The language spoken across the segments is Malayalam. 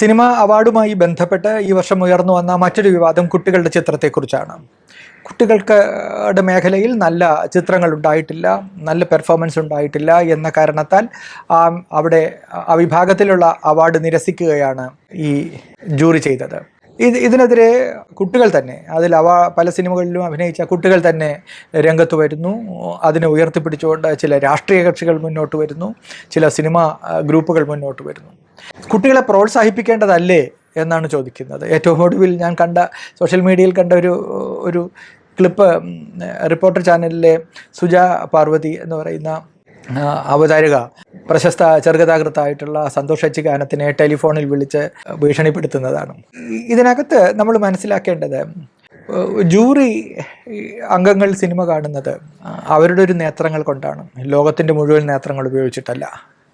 സിനിമ അവാർഡുമായി ബന്ധപ്പെട്ട് ഈ വർഷം ഉയർന്നു വന്ന മറ്റൊരു വിവാദം കുട്ടികളുടെ ചിത്രത്തെക്കുറിച്ചാണ്. കുട്ടികൾക്ക് മേഖലയിൽ നല്ല ചിത്രങ്ങൾ ഉണ്ടായിട്ടില്ല നല്ല പെർഫോമൻസ് ഉണ്ടായിട്ടില്ല എന്ന കാരണത്താൽ അവിടെ ആ വിഭാഗത്തിലുള്ള അവാർഡ് നിരസിക്കുകയാണ് ഈ ജൂറി ചെയ്തത്. ഇത് ഇതിനെതിരെ കുട്ടികൾ തന്നെ അതിൽ അവ പല സിനിമകളിലും അഭിനയിച്ച കുട്ടികൾ തന്നെ രംഗത്ത് വരുന്നു. അതിനെ ഉയർത്തിപ്പിടിച്ചുകൊണ്ട് ചില രാഷ്ട്രീയ കക്ഷികൾ മുന്നോട്ട് വരുന്നു. ചില സിനിമ ഗ്രൂപ്പുകൾ മുന്നോട്ട് വരുന്നു. കുട്ടികളെ പ്രോത്സാഹിപ്പിക്കേണ്ടതല്ലേ എന്നാണ് ചോദിക്കുന്നത്. ഏറ്റവും ഒടുവിൽ ഞാൻ കണ്ട സോഷ്യൽ മീഡിയയിൽ കണ്ട ഒരു ഒരു ക്ലിപ്പ് റിപ്പോർട്ടർ ചാനലിലെ സുജ പാർവതി എന്ന് പറയുന്ന അവതാരിക പ്രശസ്ത ചെറുകഥാകൃത്തായിട്ടുള്ള സന്തോഷ് അച്ചിഗാനത്തിനെ ടെലിഫോണിൽ വിളിച്ച് ഭീഷണിപ്പെടുത്തുന്നതാണ്. ഇതിനകത്ത് നമ്മൾ മനസ്സിലാക്കേണ്ടത് ജൂറി അംഗങ്ങൾ സിനിമ കാണുന്നത് അവരുടെ ഒരു നേത്രങ്ങൾ കൊണ്ടാണ്. ലോകത്തിന്റെ മുഴുവൻ നേത്രങ്ങൾ ഉപയോഗിച്ചിട്ടല്ല.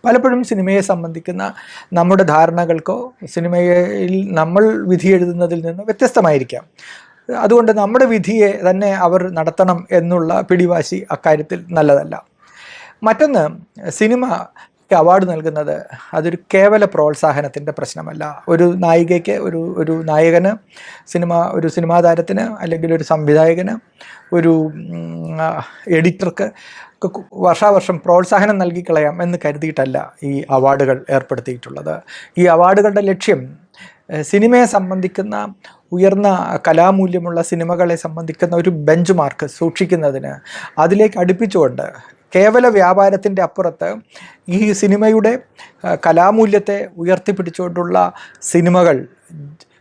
പലപ്പോഴും സിനിമയെ സംബന്ധിക്കുന്ന നമ്മുടെ ധാരണകൾക്കോ സിനിമയിൽ നമ്മൾ വിധി എഴുതുന്നതിൽ നിന്ന് വ്യത്യസ്തമായിരിക്കാം. അതുകൊണ്ട് നമ്മുടെ വിധിയെ തന്നെ അവർ നടത്തണം എന്നുള്ള പിടിവാശി അക്കാര്യത്തിൽ നല്ലതല്ല. മറ്റൊന്ന് സിനിമയ്ക്ക് അവാർഡ് നൽകുന്നത് അതൊരു കേവല പ്രോത്സാഹനത്തിന്റെ പ്രശ്നമല്ല. ഒരു നായികയ്ക്ക് ഒരു ഒരു നായകന് സിനിമ ഒരു സിനിമാ താരത്തിന് അല്ലെങ്കിൽ ഒരു സംവിധായകന് ഒരു എഡിറ്റർക്ക് വർഷാവർഷം പ്രോത്സാഹനം നൽകിക്കളയാം എന്ന് കരുതിയിട്ടല്ല ഈ അവാർഡുകൾ ഏർപ്പെടുത്തിയിട്ടുള്ളത്. ഈ അവാർഡുകളുടെ ലക്ഷ്യം സിനിമയെ സംബന്ധിക്കുന്ന ഉയർന്ന കലാമൂല്യമുള്ള സിനിമകളെ സംബന്ധിക്കുന്ന ഒരു ബെഞ്ച് മാർക്ക് സൂക്ഷിക്കുന്നതിന് അതിലേക്ക് അടുപ്പിച്ചുകൊണ്ട് കേവല വ്യാപാരത്തിന്റെ അപ്പുറത്ത് ഈ സിനിമയുടെ കലാമൂല്യത്തെ ഉയർത്തിപ്പിടിച്ചുകൊണ്ടുള്ള സിനിമകൾ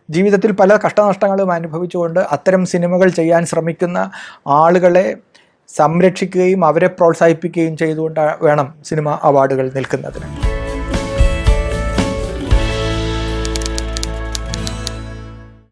ജീവിതത്തിൽ പല കഷ്ടനഷ്ടങ്ങളും അനുഭവിച്ചുകൊണ്ട് അത്തരം സിനിമകൾ ചെയ്യാൻ ശ്രമിക്കുന്ന ആളുകളെ സംരക്ഷിക്കുകയും അവരെ പ്രോത്സാഹിപ്പിക്കുകയും ചെയ്തുകൊണ്ട് വേണം സിനിമ അവാർഡുകൾ നിൽക്കുന്നതിന്.